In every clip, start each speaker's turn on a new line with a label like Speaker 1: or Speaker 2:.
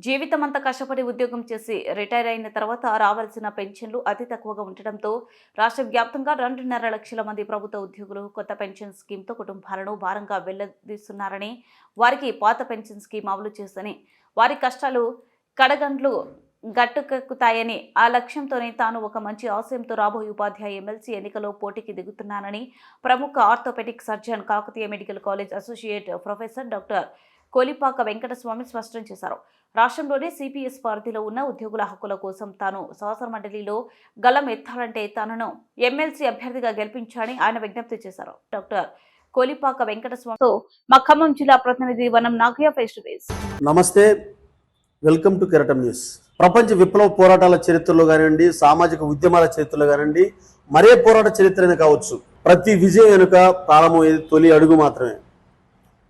Speaker 1: జీవితమంతా కష్టపడి ఉద్యోగం చేసి రిటైర్ అయిన తర్వాత రావాల్సిన పెన్షన్లు అతి తక్కువగా ఉండటంతో రాష్ట్ర వ్యాప్తంగా రెండున్నర లక్షల మంది ప్రభుత్వ ఉద్యోగులు కొత్త పెన్షన్ స్కీమ్తో కుటుంబాలను భారంగా వెల్లదీస్తున్నారని వారికి పాత పెన్షన్ స్కీమ్ అమలు చేస్తని వారి కష్టాలు కడగండ్లు గట్టుకెక్కుతాయని ఆ లక్ష్యంతోనే తాను ఒక మంచి ఆశయంతో రాబోయే ఉపాధ్యాయ ఎమ్మెల్సీ ఎన్నికలో పోటీకి దిగుతున్నానని ప్రముఖ orthopaedic surgeon Kakatiya medical college associate professor doctor Kolipaka Venkataswamy స్పష్టం చేశారు. రాష్ట్రంలోనే సిపిఎస్ పరిధిలో ఉన్న ఉద్యోగుల హక్కుల కోసం తాను శాసన మండలిలో గలం ఎత్తాలంటే తనను ఎమ్మెల్సీ అభ్యర్థిగా గెలిపించాలని ఆయన విజ్ఞప్తి చేశారు. డాక్టర్ కోలిపాక వెంకటస్వామితో మా ఖమ్మం జిల్లా ప్రతినిధి Vanam Nagaiah face to face.
Speaker 2: నమస్తే. Welcome to Keratam news. ప్రపంచ విప్లవ పోరాటాల చరిత్రలో కానివ్వండి సామాజిక ఉద్యమాల చరిత్రలో కానివ్వండి మరే పోరాట చరిత్రనే కావచ్చు. ప్రతి విజయం వెనుక ప్రారంభమయ్యేది తొలి అడుగు మాత్రమే.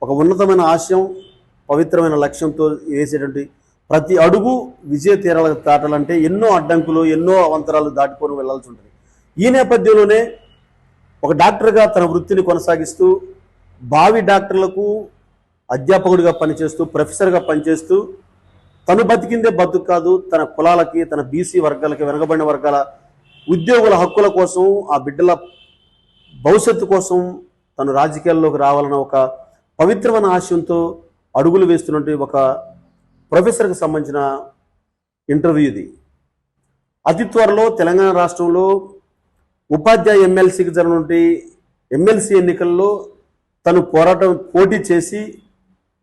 Speaker 2: ఒక ఉన్నతమైన ఆశయం పవిత్రమైన లక్ష్యంతో వేసేటువంటి ప్రతి అడుగు విజయ తీరాలకు దాటాలంటే ఎన్నో అడ్డంకులు ఎన్నో అవంతరాలు దాటుకొని వెళ్ళాల్సి ఉంటుంది. ఈ నేపథ్యంలోనే ఒక డాక్టర్గా తన వృత్తిని కొనసాగిస్తూ భావి డాక్టర్లకు అధ్యాపకుడిగా పనిచేస్తూ ప్రొఫెసర్గా పనిచేస్తూ తను బతికిందే బతుకు కాదు తన కులాలకి తన బీసీ వర్గాలకి వెనకబడిన వర్గాల ఉద్యోగుల హక్కుల కోసం ఆ బిడ్డల భవిష్యత్తు కోసం తను రాజకీయాల్లోకి రావాలన్న ఒక పవిత్రమైన ఆశయంతో అడుగులు వేస్తున్నటువంటి ఒక ప్రొఫెసర్కి సంబంధించిన ఇంటర్వ్యూ ఇది. అతి త్వరలో తెలంగాణ రాష్ట్రంలో ఉపాధ్యాయ ఎమ్మెల్సీకి జరిగినటువంటి ఎమ్మెల్సీ ఎన్నికల్లో తను పోరాటం పోటీ చేసి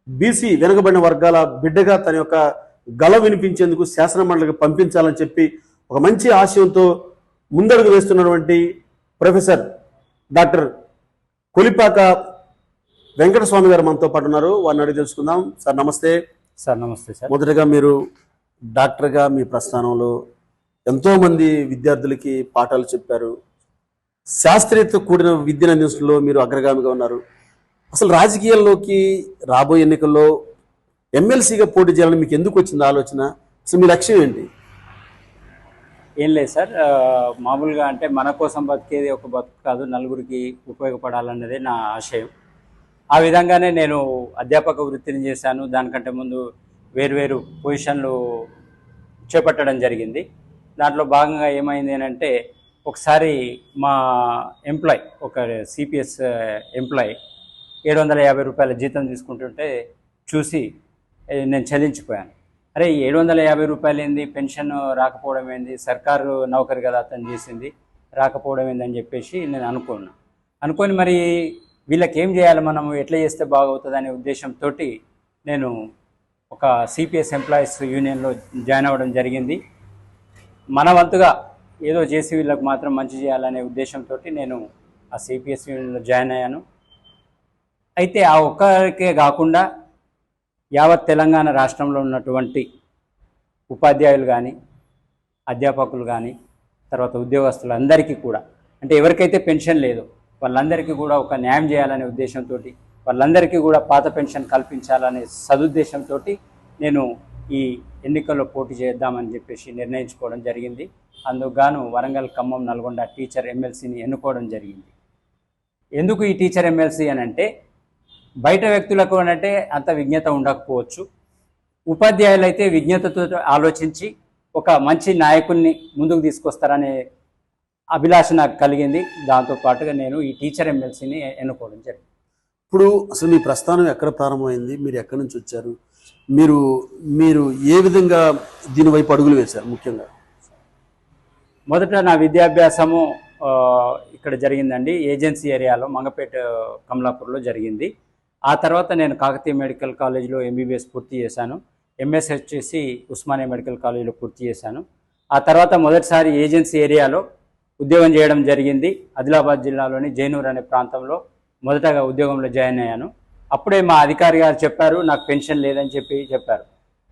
Speaker 2: బీసీ వెనుకబడిన వర్గాల బిడ్డగా తన యొక్క గల వినిపించేందుకు శాసన మండలికి పంపించాలని చెప్పి ఒక మంచి ఆశయంతో ముందడుగు వేస్తున్నటువంటి ప్రొఫెసర్ డాక్టర్ కొలిపాక వెంకటస్వామి గారు మనతో పాటు ఉన్నారు. వారిని అడిగి తెలుసుకుందాం. సార్ నమస్తే.
Speaker 3: సార్ నమస్తే సార్.
Speaker 2: మొదటగా మీరు డాక్టర్గా మీ ప్రస్థానంలో ఎంతోమంది విద్యార్థులకి పాఠాలు చెప్పారు. శాస్త్రీయత కూడిన విద్యను అందించడంలో మీరు అగ్రగామిగా ఉన్నారు. అసలు రాజకీయాల్లోకి రాబోయే ఎన్నికల్లో ఎమ్మెల్సీగా పోటీ చేయాలని మీకు ఎందుకు వచ్చింది ఆలోచన? అసలు మీ లక్ష్యం ఏంటి?
Speaker 3: ఏం లేదు సార్ మామూలుగా అంటే మన కోసం బతికేది ఒక బతుకు కాదు నలుగురికి ఉపయోగపడాలన్నదే నా ఆశయం. ఆ విధంగానే నేను అధ్యాపక వృత్తిని చేశాను. దానికంటే ముందు వేరువేరు పొజిషన్లు చేపట్టడం జరిగింది. దాంట్లో భాగంగా ఏమైంది అంటే ఒకసారి మా ఎంప్లాయ్ ఒక సిపిఎస్ ఎంప్లాయ్ ఏడు వందల యాభై రూపాయల జీతం తీసుకుంటుంటే చూసి నేను చెల్లించిపోయాను అరే ఏడు వందల యాభై రూపాయలు ఏంది? పెన్షన్ రాకపోవడం ఏంది? సర్కారు నౌకరి కదా అతను చేసింది రాకపోవడం ఏందని అని చెప్పేసి నేను అనుకున్నాను అనుకొని మరి వీళ్ళకి ఏం చేయాలి మనము? ఎట్లా చేస్తే బాగవుతుంది అనే ఉద్దేశంతో నేను ఒక సిపిఎస్ ఎంప్లాయీస్ యూనియన్లో జాయిన్ అవ్వడం జరిగింది. మన వంతుగా ఏదో చేసి వీళ్ళకి మాత్రం మంచి చేయాలనే ఉద్దేశంతో నేను ఆ సిపిఎస్ యూనియన్లో జాయిన్ అయ్యాను. అయితే ఆ ఒక్కరికే కాకుండా యావత్ తెలంగాణ రాష్ట్రంలో ఉన్నటువంటి ఉపాధ్యాయులు కానీ అధ్యాపకులు కానీ తర్వాత ఉద్యోగస్తులు అందరికీ కూడా అంటే ఎవరికైతే పెన్షన్ లేదో వాళ్ళందరికీ కూడా ఒక న్యాయం చేయాలనే ఉద్దేశంతో వాళ్ళందరికీ కూడా పాత పెన్షన్ కల్పించాలనే సదుద్దేశంతో నేను ఈ ఎన్నికల్లో పోటీ చేద్దామని చెప్పేసి నిర్ణయించుకోవడం జరిగింది. అందుకు వరంగల్ ఖమ్మం నల్గొండ టీచర్ ఎమ్మెల్సీని ఎన్నుకోవడం జరిగింది. ఎందుకు ఈ టీచర్ ఎమ్మెల్సీ అని అంటే బయట వ్యక్తులకు అంటే అంత విజ్ఞత ఉండకపోవచ్చు. ఉపాధ్యాయులు అయితే విజ్ఞతతో ఆలోచించి ఒక మంచి నాయకుల్ని ముందుకు తీసుకొస్తారనే అభిలాష నాకు కలిగింది. దాంతో పాటుగా నేను ఈ టీచర్ ఎమ్మెల్సీని ఎన్నుకోవడం జరిగింది.
Speaker 2: ఇప్పుడు అసలు మీ ప్రస్థానం ఎక్కడ ప్రారంభమైంది? మీరు ఎక్కడి నుంచి వచ్చారు? మీరు మీరు ఏ విధంగా దీని వైపు అడుగులు వేశారు ముఖ్యంగా?
Speaker 3: మొదట నా విద్యాభ్యాసము ఇక్కడ జరిగిందండి. ఏజెన్సీ ఏరియాలో మంగపేట కమలాపూర్లో జరిగింది. ఆ తర్వాత నేను కాకతీయ మెడికల్ కాలేజీలో ఎంబీబీఎస్ పూర్తి చేశాను. ఎంఎస్ వచ్చేసి ఉస్మానియా మెడికల్ కాలేజీలో పూర్తి చేశాను. ఆ తర్వాత మొదటిసారి ఏజెన్సీ ఏరియాలో ఉద్యోగం చేయడం జరిగింది. ఆదిలాబాద్ జిల్లాలోని జైనూర్ అనే ప్రాంతంలో మొదటగా ఉద్యోగంలో జాయిన్ అయ్యాను. అప్పుడే మా అధికారి గారు చెప్పారు నాకు పెన్షన్ లేదని చెప్పి చెప్పారు.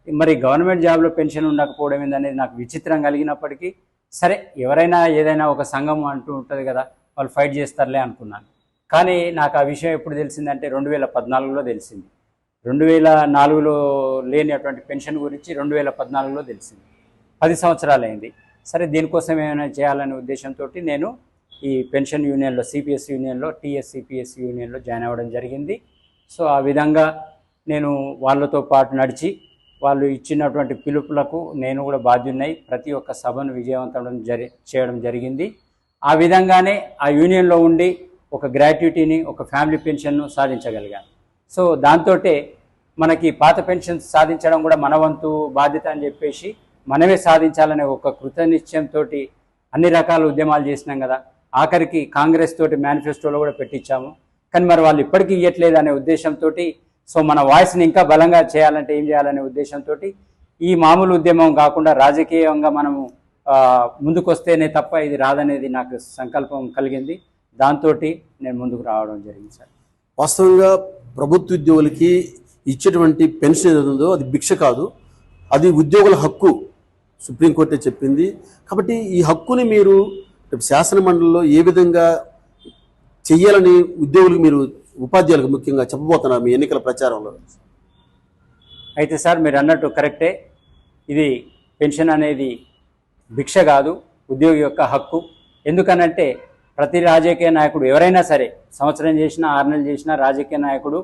Speaker 3: మరి గవర్నమెంట్ జాబ్లో పెన్షన్ ఉండకపోవడం ఏందనేది నాకు విచిత్రం కలిగినప్పటికీ సరే ఎవరైనా ఏదైనా ఒక సంఘం అంటూ ఉంటుంది కదా వాళ్ళు ఫైట్ చేస్తారులే అనుకున్నాను. కానీ నాకు ఆ విషయం ఎప్పుడు తెలిసిందంటే రెండు వేల పద్నాలుగులో తెలిసింది. రెండు వేల నాలుగులో లేనటువంటి పెన్షన్ గురించి రెండు వేల పద్నాలుగులో తెలిసింది. పది సంవత్సరాలు అయింది సరే దీనికోసం ఏమైనా చేయాలనే ఉద్దేశంతో నేను ఈ పెన్షన్ యూనియన్లో సిపిఎస్ యూనియన్లో టీఎస్సిపిఎస్ యూనియన్లో జాయిన్ అవ్వడం జరిగింది. సో ఆ విధంగా నేను వాళ్ళతో పాటు నడిచి వాళ్ళు ఇచ్చినటువంటి పిలుపులకు నేను కూడా బాధ్యున్నై ప్రతి ఒక్క సభను విజయవంతం జరి చేయడం జరిగింది. ఆ విధంగానే ఆ యూనియన్లో ఉండి ఒక గ్రాట్యుటీని ఒక ఫ్యామిలీ పెన్షన్ను సాధించగలిగాను. సో దాంతో మనకి పాత పెన్షన్ సాధించడం కూడా మన వంతు బాధ్యత అని చెప్పేసి మనమే సాధించాలనే ఒక కృతనిశ్చయంతో అన్ని రకాల ఉద్యమాలు చేసినాం కదా. ఆఖరికి కాంగ్రెస్ తోటి మేనిఫెస్టోలో కూడా పెట్టించాము. కానీ మరి వాళ్ళు ఇప్పటికీ ఇవ్వట్లేదు అనే ఉద్దేశంతో సో మన వాయిస్ని ఇంకా బలంగా చేయాలంటే ఏం చేయాలనే ఉద్దేశంతో ఈ మామూలు ఉద్యమం కాకుండా రాజకీయంగా మనము ముందుకొస్తేనే తప్ప ఇది రాదనేది నాకు సంకల్పం కలిగింది. దాంతో నేను ముందుకు రావడం జరిగింది సార్.
Speaker 2: వాస్తవంగా ప్రభుత్వ ఉద్యోగులకి ఇచ్చేటువంటి పెన్షన్ ఏదో అది భిక్ష కాదు. అది ఉద్యోగుల హక్కు. సుప్రీంకోర్టే చెప్పింది. కాబట్టి ఈ హక్కుని మీరు శాసన మండలిలో ఏ విధంగా చెయ్యాలని ఉద్యోగులకు మీరు ఉపాధ్యాయులకు ముఖ్యంగా చెప్పబోతున్నారు మీ ఎన్నికల ప్రచారంలో?
Speaker 3: అయితే సార్ మీరు అన్నట్టు కరెక్టే. ఇది పెన్షన్ అనేది భిక్ష కాదు ఉద్యోగి యొక్క హక్కు. ఎందుకనంటే ప్రతి రాజకీయ నాయకుడు ఎవరైనా సరే సంవత్సరం చేసినా ఆరు నెలలు చేసినా రాజకీయ నాయకుడు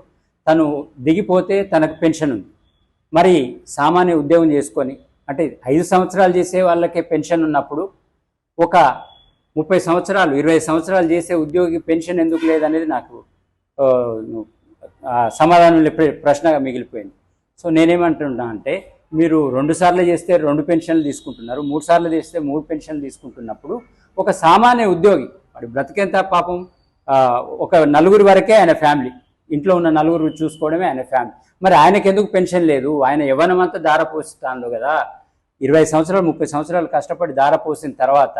Speaker 3: తను దిగిపోతే తనకు పెన్షన్ ఉంది. మరి సామాన్య ఉద్యోగం చేసుకొని అంటే ఐదు సంవత్సరాలు చేసే వాళ్ళకే పెన్షన్ ఉన్నప్పుడు ఒక ముప్పై సంవత్సరాలు ఇరవై సంవత్సరాలు చేసే ఉద్యోగి పెన్షన్ ఎందుకు లేదనేది నాకు సమాధానం ప్రశ్నగా మిగిలిపోయింది. సో నేనేమంటున్నా అంటే మీరు రెండు సార్లు చేస్తే రెండు పెన్షన్లు తీసుకుంటున్నారు మూడు సార్లు చేస్తే మూడు పెన్షన్లు తీసుకుంటున్నప్పుడు ఒక సామాన్య ఉద్యోగి వాడి బ్రతికేంత పాపం ఒక నలుగురు వరకే ఆయన ఫ్యామిలీ. ఇంట్లో ఉన్న నలుగురు చూసుకోవడమే ఆయన ఫ్యామిలీ. మరి ఆయనకి ఎందుకు పెన్షన్ లేదు? ఆయన యవ్వనం అంతా దారపోస్తాను కదా. ఇరవై సంవత్సరాలు ముప్పై సంవత్సరాలు కష్టపడి దారపోసిన తర్వాత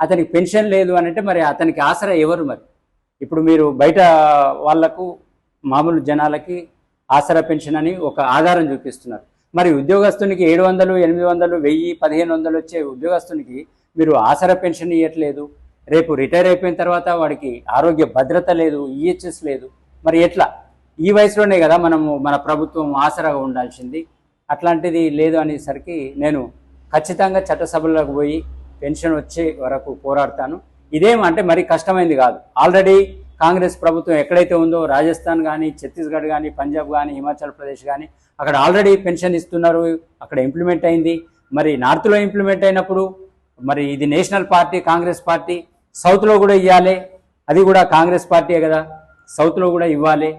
Speaker 3: అతనికి పెన్షన్ లేదు అని అంటే మరి అతనికి ఆసరా ఎవరు మరి? ఇప్పుడు మీరు బయట వాళ్ళకు మామూలు జనాలకి ఆసరా పెన్షన్ అని ఒక ఆధారం చూపిస్తున్నారు. మరి ఉద్యోగస్తునికి ఏడు వందలు ఎనిమిది వందలు వెయ్యి పదిహేను వందలు వచ్చే ఉద్యోగస్తునికి మీరు ఆసరా పెన్షన్ ఇవ్వట్లేదు రేపు రిటైర్ అయిపోయిన తర్వాత వాడికి ఆరోగ్య భద్రత లేదు ఈహెచ్ఎస్ లేదు. మరి ఎట్లా? ఈ వయసులోనే కదా మనము మన ప్రభుత్వం ఆసరాగా ఉండాల్సింది. అట్లాంటిది లేదు అనేసరికి నేను ఖచ్చితంగా చట్టసభలకు పోయి పెన్షన్ వచ్చే వరకు పోరాడతాను. ఇదేం అంటే మరి కష్టమైంది కాదు. ఆల్రెడీ కాంగ్రెస్ ప్రభుత్వం ఎక్కడైతే ఉందో రాజస్థాన్ కానీ ఛత్తీస్గఢ్ కానీ పంజాబ్ కానీ హిమాచల్ ప్రదేశ్ కానీ అక్కడ ఆల్రెడీ పెన్షన్ ఇస్తున్నారు. అక్కడ ఇంప్లిమెంట్ అయింది. మరి నార్త్లో ఇంప్లిమెంట్ అయినప్పుడు మరి ఇది నేషనల్ పార్టీ కాంగ్రెస్ పార్టీ సౌత్లో కూడా ఇవ్వాలి అది కూడా కాంగ్రెస్ పార్టీయే కదా. సౌత్లో కూడా ఇవ్వాలి.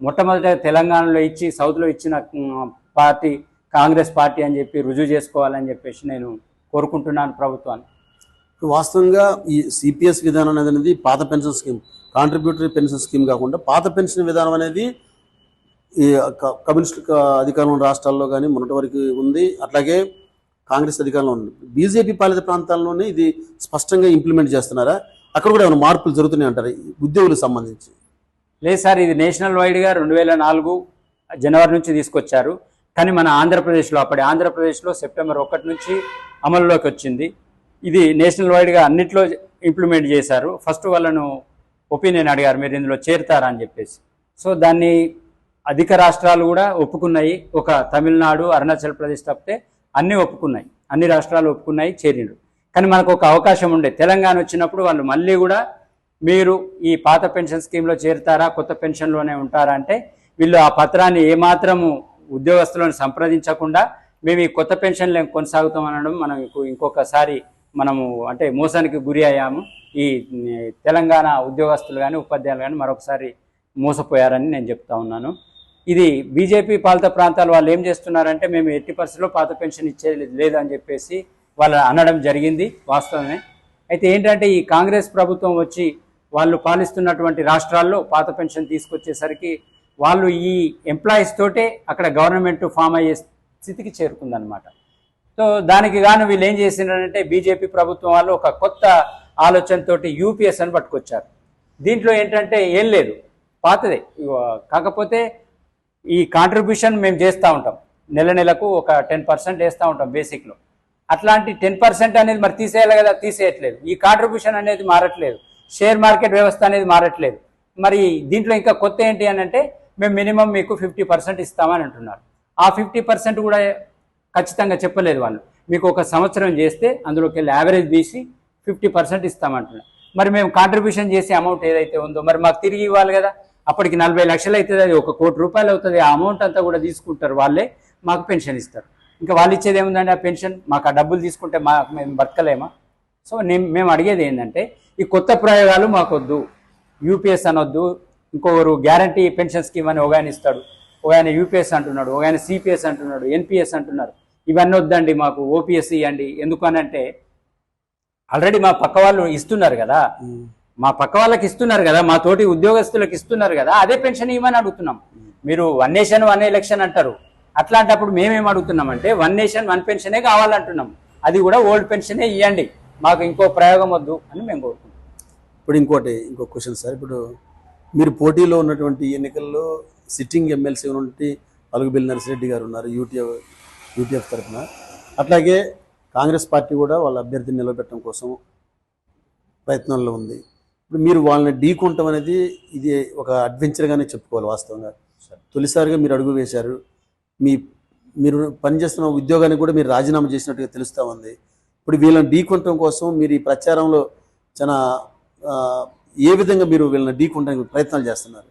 Speaker 3: మొట్టమొదట తెలంగాణలో ఇచ్చి సౌత్లో ఇచ్చిన పార్టీ కాంగ్రెస్ పార్టీ అని చెప్పి రుజువు చేసుకోవాలని చెప్పేసి నేను కోరుకుంటున్నాను ప్రభుత్వాన్ని.
Speaker 2: వాస్తవంగా ఈ సిపిఎస్ విధానం అనేది పాత pension scheme contributory pension scheme కాకుండా పాత పెన్షన్ విధానం అనేది ఈ కమ్యూనిస్ట్ అధికారం అధికారంలో రాష్ట్రాల్లో కానీ మొన్నటి వరకు ఉంది. అట్లాగే కాంగ్రెస్ అధికారంలో ఉంది. బీజేపీ పాలిత ప్రాంతాల్లోనే ఇది స్పష్టంగా ఇంప్లిమెంట్ చేస్తున్నారా? అక్కడ కూడా ఏమైనా మార్పులు జరుగుతున్నాయి అంటారు ఈ ఉద్యోగులకు సంబంధించి.
Speaker 3: లేదు సార్ ఇది నేషనల్ వైడ్గా రెండు వేల నాలుగు జనవరి నుంచి తీసుకొచ్చారు. కానీ మన ఆంధ్రప్రదేశ్లో అప్పటి ఆంధ్రప్రదేశ్లో సెప్టెంబర్ ఒకటి నుంచి అమల్లోకి వచ్చింది. ఇది నేషనల్ వైడ్గా అన్నిట్లో ఇంప్లిమెంట్ చేశారు. ఫస్ట్ వాళ్ళను ఒపీనియన్ అడిగారు మీరు ఇందులో చేరుతారా? అని చెప్పేసి. సో దాన్ని అధిక రాష్ట్రాలు కూడా ఒప్పుకున్నాయి. ఒక తమిళనాడు అరుణాచల్ ప్రదేశ్ తప్పితే అన్నీ ఒప్పుకున్నాయి. అన్ని రాష్ట్రాలు ఒప్పుకున్నాయి చేరిండు కానీ మనకు ఒక అవకాశం ఉండే. తెలంగాణ వచ్చినప్పుడు వాళ్ళు మళ్ళీ కూడా మీరు ఈ పాత పెన్షన్ స్కీమ్లో చేరుతారా కొత్త పెన్షన్లోనే ఉంటారా అంటే వీళ్ళు ఆ పత్రాన్ని ఏమాత్రము ఉద్యోగస్తులను సంప్రదించకుండా మేము ఈ కొత్త పెన్షన్లు కొనసాగుతాం అనడం మనం ఇంకొకసారి మనము అంటే మోసానికి గురి అయ్యాము. ఈ ఈ తెలంగాణ ఉద్యోగస్తులు కానీ ఉపాధ్యాయులు కానీ మరొకసారి మోసపోయారని నేను చెప్తా ఉన్నాను. ఇది బీజేపీ పాలిత ప్రాంతాలు వాళ్ళు ఏం చేస్తున్నారంటే మేము ఎట్టి పరిస్థితుల్లో పాత పెన్షన్ ఇచ్చేది లేదు అని చెప్పేసి వాళ్ళు అనడం జరిగింది వాస్తవమే. అయితే ఏంటంటే ఈ కాంగ్రెస్ ప్రభుత్వం వచ్చి వాళ్ళు పాలిస్తున్నటువంటి రాష్ట్రాల్లో పాత పెన్షన్ తీసుకొచ్చేసరికి వాళ్ళు ఈ ఎంప్లాయీస్ తోటే అక్కడ గవర్నమెంట్ ఫామ్ అయ్యే స్థితికి చేరుకుందనమాట సో దానికి గాను వీళ్ళు ఏం చేసిండ్రంటే బీజేపీ ప్రభుత్వం వాళ్ళు ఒక కొత్త ఆలోచనతోటి యూపీఎస్ అని పట్టుకొచ్చారు. దీంట్లో ఏంటంటే ఏం లేదు. పాతదే. కాకపోతే ఈ కాంట్రిబ్యూషన్ మేము చేస్తూ ఉంటాం. నెల నెలకు ఒక టెన్ పర్సెంట్ వేస్తూ ఉంటాం బేసిక్లో అట్లాంటి టెన్ పర్సెంట్ అనేది మరి తీసేయాలి కదా? తీసేయట్లేదు. ఈ కాంట్రిబ్యూషన్ అనేది మారట్లేదు. షేర్ మార్కెట్ వ్యవస్థ అనేది మారట్లేదు. మరి దీంట్లో ఇంకా కొత్త ఏంటి అని అంటే మేము మినిమం మీకు ఫిఫ్టీ పర్సెంట్ ఇస్తామని అంటున్నారు. ఆ ఫిఫ్టీ పర్సెంట్ కూడా ఖచ్చితంగా చెప్పలేదు వాళ్ళు. మీకు ఒక సంవత్సరం చేస్తే అందులోకి వెళ్ళి యావరేజ్ తీసి ఫిఫ్టీ పర్సెంట్ ఇస్తామంటున్నారు. మరి మేము కాంట్రిబ్యూషన్ చేసే అమౌంట్ ఏదైతే ఉందో మరి మాకు తిరిగి ఇవ్వాలి కదా. అప్పటికి నలభై లక్షలు అవుతుంది అది ఒక కోటి రూపాయలు అవుతుంది ఆ అమౌంట్ అంతా కూడా తీసుకుంటారు వాళ్ళే మాకు పెన్షన్ ఇస్తారు. ఇంకా వాళ్ళు ఇచ్చేది ఏముందండి ఆ పెన్షన్ మాకు ఆ డబ్బులు తీసుకుంటే మా మేము బతకలేమా? సో నేను మేము అడిగేది ఏంటంటే ఈ కొత్త ప్రయోగాలు మాకొద్దు. యూపీఎస్ అనొద్దు. ఇంకొకరు గ్యారంటీ పెన్షన్ స్కీమ్ అని ఒక ఆయన ఇస్తాడు ఒక ఆయన యూపీఎస్ అంటున్నాడు. ఒక ఆయన సిపిఎస్ అంటున్నాడు. ఎన్పిఎస్ అంటున్నారు. ఇవన్నీ వద్దండి మాకు ఓపీఎస్ ఇవ్వండి ఎందుకు అని అంటే ఆల్రెడీ మా పక్క వాళ్ళు ఇస్తున్నారు కదా. మా పక్క వాళ్ళకి ఇస్తున్నారు కదా. మా తోటి ఉద్యోగస్తులకు ఇస్తున్నారు కదా. అదే పెన్షన్ ఇవ్వమని అడుగుతున్నాం. మీరు వన్ నేషన్ వన్ ఎలక్షన్ అంటారు. అట్లాంటప్పుడు మేమేం అడుగుతున్నామంటే వన్ నేషన్ వన్ పెన్షనే కావాలంటున్నాం. అది కూడా ఓల్డ్ పెన్షనే ఇవ్వండి మాకు ఇంకో ప్రయోగం వద్దు అని మేము కోరుకుంటున్నాం.
Speaker 2: ఇప్పుడు ఇంకోటి ఇంకో క్వశ్చన్ సార్. ఇప్పుడు మీరు పోటీలో ఉన్నటువంటి ఎన్నికల్లో సిట్టింగ్ ఎమ్మెల్సీ ఉన్నటువంటి అలుగుబెల్లి నరసిరెడ్డి గారు ఉన్నారు యూటీఎఫ్ యూటీఎఫ్ తరఫున. అట్లాగే కాంగ్రెస్ పార్టీ కూడా వాళ్ళ అభ్యర్థిని నిలబెట్టడం కోసం ప్రయత్నంలో ఉంది. ఇప్పుడు మీరు వాళ్ళని ఢీకొంటం అనేది ఇది ఒక అడ్వెంచర్గానే చెప్పుకోవాలి వాస్తవంగా. తొలిసారిగా మీరు అడుగు వేశారు. మీ మీరు పనిచేస్తున్న ఉద్యోగానికి కూడా మీరు రాజీనామా చేసినట్టుగా తెలుస్తూ ఉంది. ఇప్పుడు వీళ్ళని ఢీకొనటం కోసం మీరు ఈ ప్రచారంలో చాలా ఏ విధంగా మీరు వీళ్ళని ఢీకొనడానికి ప్రయత్నాలు చేస్తున్నారు?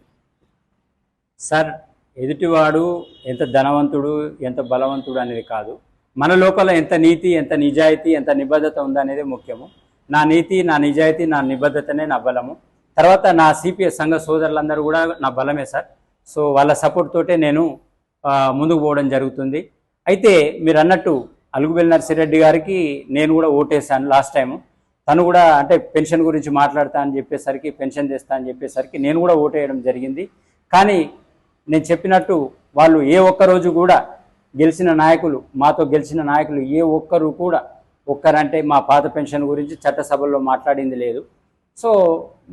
Speaker 3: సార్ ఎదుటివాడు ఎంత ధనవంతుడు ఎంత బలవంతుడు అనేది కాదు. మన లోపల ఎంత నీతి ఎంత నిజాయితీ ఎంత నిబద్ధత ఉందనేది ముఖ్యము. నా నీతి నా నిజాయితీ నా నిబద్ధతనే నా బలము. తర్వాత నా సిపిఎస్ సంఘ సోదరులందరూ కూడా నా బలమే సార్. సో వాళ్ళ సపోర్ట్ తోటే నేను ముందుకు పోవడం జరుగుతుంది. అయితే మీరు అన్నట్టు అలుగుబెల్లి నర్సిరెడ్డి గారికి నేను కూడా ఓటేశాను లాస్ట్ టైము. తను కూడా అంటే పెన్షన్ గురించి మాట్లాడతా అని చెప్పేసరికి పెన్షన్ చేస్తా అని చెప్పేసరికి నేను కూడా ఓటేయడం జరిగింది. కానీ నేను చెప్పినట్టు వాళ్ళు ఏ ఒక్క రోజు కూడా గెలిచిన నాయకులు మాతో గెలిచిన నాయకులు ఏ ఒక్కరు కూడా ఒక్కరంటే మా పాత పెన్షన్ గురించి చట్టసభల్లో మాట్లాడింది లేదు. సో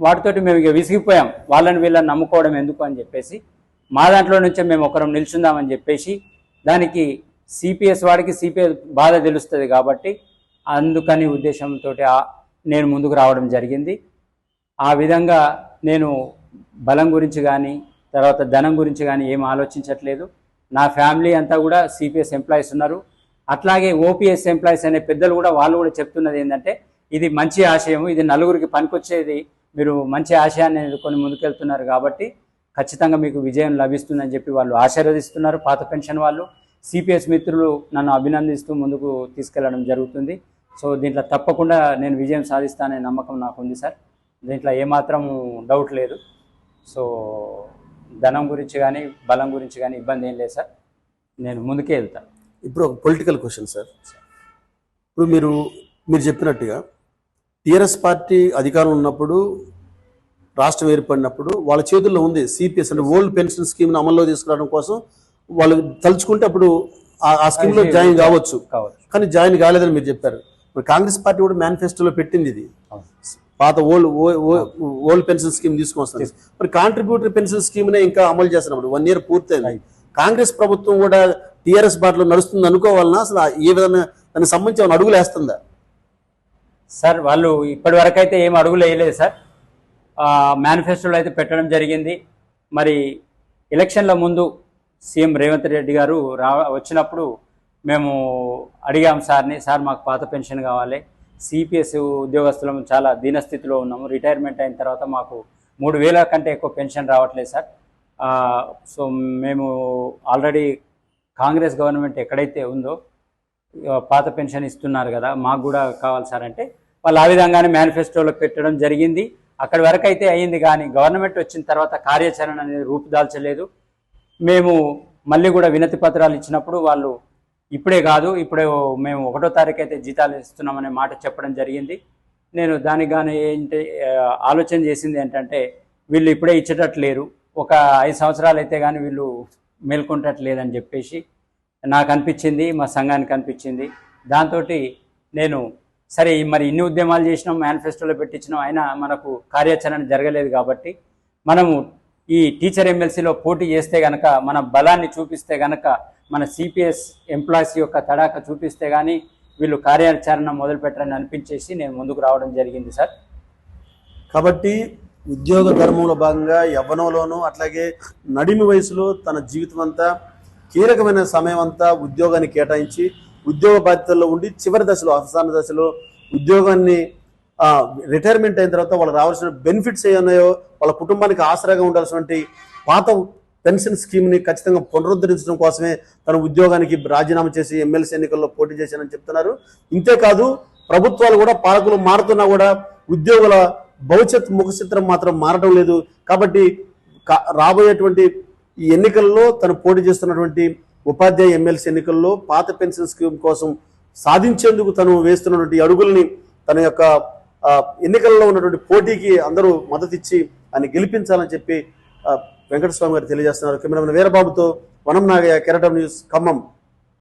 Speaker 3: వాటితోటి మేము ఇక విసిగిపోయాం. వాళ్ళని వీళ్ళని నమ్ముకోవడం ఎందుకు అని చెప్పేసి మా దాంట్లో నుంచే మేము ఒకరం నిల్చుందామని చెప్పేసి దానికి సిపిఎస్ వాడికి సిపిఎస్ బాధ తెలుస్తుంది కాబట్టి అందుకని ఉద్దేశంతో నేను ముందుకు రావడం జరిగింది. ఆ విధంగా నేను బలం గురించి కానీ తర్వాత ధనం గురించి కానీ ఏం ఆలోచించట్లేదు. నా ఫ్యామిలీ అంతా కూడా సిపిఎస్ ఎంప్లాయీస్ ఉన్నారు. అట్లాగే ఓపీఎస్ ఎంప్లాయీస్ అనే పెద్దలు కూడా వాళ్ళు కూడా చెప్తున్నది ఏంటంటే ఇది మంచి ఆశయం ఇది నలుగురికి పనికొచ్చేది మీరు మంచి ఆశయాన్ని ఎదుర్కొని ముందుకెళ్తున్నారు కాబట్టి ఖచ్చితంగా మీకు విజయం లభిస్తుందని చెప్పి వాళ్ళు ఆశీర్వదిస్తున్నారు. పాత పెన్షన్ వాళ్ళు సిపిఎస్ మిత్రులు నన్ను అభినందిస్తూ ముందుకు తీసుకెళ్ళడం జరుగుతుంది. సో దీంట్లో తప్పకుండా నేను విజయం సాధిస్తాననే నమ్మకం నాకు ఉంది సార్. దీంట్లో ఏమాత్రం డౌట్ లేదు. సో ధనం గురించి కానీ బలం గురించి కానీ ఇబ్బంది ఏం లేదు సార్. నేను ముందుకే వెళ్తాను
Speaker 2: ఇప్పుడు ఒక పొలిటికల్ క్వశ్చన్ సార్. ఇప్పుడు మీరు మీరు చెప్పినట్టుగా టీఆర్ఎస్ పార్టీ అధికారం ఉన్నప్పుడు రాష్ట్రం ఏర్పడినప్పుడు వాళ్ళ చేతుల్లో ఉంది సిపిఎస్ అంటే ఓల్డ్ పెన్షన్ స్కీమ్ని అమల్లో తీసుకురావడం కోసం వాళ్ళు తలుచుకుంటే అప్పుడు ఆ- స్కీమ్లో జాయిన్ కావచ్చు.
Speaker 3: కావచ్చు.
Speaker 2: కానీ జాయిన్ కాలేదని మీరు చెప్పారు. మరి కాంగ్రెస్ పార్టీ కూడా మేనిఫెస్టోలో పెట్టింది ఇది. పాత ఓల్డ్ ఓల్డ్ పెన్షన్ స్కీమ్ తీసుకొస్తుంది. మరి కాంట్రిబ్యూటరీ పెన్షన్ స్కీమ్ నే ఇంకా అమలు చేస్తున్నప్పుడు వన్ ఇయర్ పూర్తయింది. కాంగ్రెస్ ప్రభుత్వం కూడా టీఆర్ఎస్ బాటలో నడుస్తుంది అనుకోవాలన్నా అసలు ఏ విధంగా దానికి సంబంధించి ఏమైనా అడుగులు వేస్తుందా?
Speaker 3: సార్ వాళ్ళు ఇప్పటి వరకు అయితే ఏం అడుగులు వేయలేదు సార్. మేనిఫెస్టోలో అయితే పెట్టడం జరిగింది. మరి ఎలక్షన్ల ముందు సీఎం రేవంత్ రెడ్డి గారు రా వచ్చినప్పుడు మేము అడిగాం సార్ని సార్ మాకు పాత పెన్షన్ కావాలి. సిపిఎస్ ఉద్యోగస్తులం చాలా దీనస్థితిలో ఉన్నాము. రిటైర్మెంట్ అయిన తర్వాత మాకు మూడు వేల కంటే ఎక్కువ పెన్షన్ రావట్లేదు సార్. సో మేము ఆల్రెడీ కాంగ్రెస్ గవర్నమెంట్ ఎక్కడైతే ఉందో పాత పెన్షన్ ఇస్తున్నారు కదా మాకు కూడా కావాలి సార్ అంటే వాళ్ళు ఆ విధంగానే మేనిఫెస్టోలో పెట్టడం జరిగింది. అక్కడి వరకు అయితే అయ్యింది కానీ గవర్నమెంట్ వచ్చిన తర్వాత కార్యాచరణ అనేది రూపుదాల్చలేదు. మేము మళ్ళీ కూడా వినతి పత్రాలు ఇచ్చినప్పుడు వాళ్ళు ఇప్పుడే కాదు ఇప్పుడే మేము ఒకటో తారీఖు అయితే జీతాలు ఇస్తున్నామనే మాట చెప్పడం జరిగింది. నేను దానికి గాను ఏంటి ఆలోచన చేసింది ఏంటంటే వీళ్ళు ఇప్పుడే ఇచ్చేటట్టు లేరు ఒక ఐదు సంవత్సరాలు అయితే కానీ వీళ్ళు మేల్కొంటట్లేదని చెప్పేసి నాకు అనిపించింది మా సంఘానికి అనిపించింది. దాంతో నేను సరే మరి ఇన్ని ఉద్యమాలు చేసినాం మేనిఫెస్టోలో పెట్టించినాం అయినా మనకు కార్యాచరణ జరగలేదు కాబట్టి మనము ఈ టీచర్ ఎమ్మెల్సీలో పోటీ చేస్తే గనక మన బలాన్ని చూపిస్తే గనక మన సిపిఎస్ ఎంప్లాయీస్ యొక్క తడాక చూపిస్తే కానీ వీళ్ళు కార్యాచరణ మొదలు పెట్టరని అనిపించేసి నేను ముందుకు రావడం జరిగింది సార్.
Speaker 2: కాబట్టి ఉద్యోగ ధర్మంలో భాగంగా యవ్వనంలోనూ అట్లాగే నడిమి వయసులో తన జీవితం అంతా కీలకమైన సమయం అంతా ఉద్యోగాన్ని కేటాయించి ఉద్యోగ బాధ్యతల్లో ఉండి చివరి దశలో అవసాన దశలో ఉద్యోగాన్ని రిటైర్మెంట్ అయిన తర్వాత వాళ్ళకి రావాల్సిన బెనిఫిట్స్ ఏ ఉన్నాయో వాళ్ళ కుటుంబానికి ఆసరాగా ఉండాల్సినటువంటి పాత పెన్షన్ స్కీమ్ని ఖచ్చితంగా పునరుద్ధరించడం కోసమే తన ఉద్యోగానికి రాజీనామా చేసి ఎమ్మెల్సీ ఎన్నికల్లో పోటీ చేశానని చెప్తున్నారు. ఇంతేకాదు ప్రభుత్వాలు కూడా పాలకులు మారుతున్నా కూడా ఉద్యోగుల భవిష్యత్ ముఖచిత్రం మాత్రం మారడం లేదు. కాబట్టి రాబోయేటువంటి ఈ ఎన్నికల్లో తను పోటీ చేస్తున్నటువంటి ఉపాధ్యాయ ఎమ్మెల్సీ ఎన్నికల్లో పాత పెన్షన్ స్కీమ్ కోసం సాధించేందుకు తను వేస్తున్నటువంటి అడుగుల్ని తన యొక్క ఎన్నికల్లో ఉన్నటువంటి పోటీకి అందరూ మద్దతు ఇచ్చి ఆయన గెలిపించాలని చెప్పి వెంకటస్వామి గారు తెలియజేస్తున్నారు. కెమెరామెన్ వీరబాబుతో వనం నాగయ్య కెరటం న్యూస్ ఖమ్మం.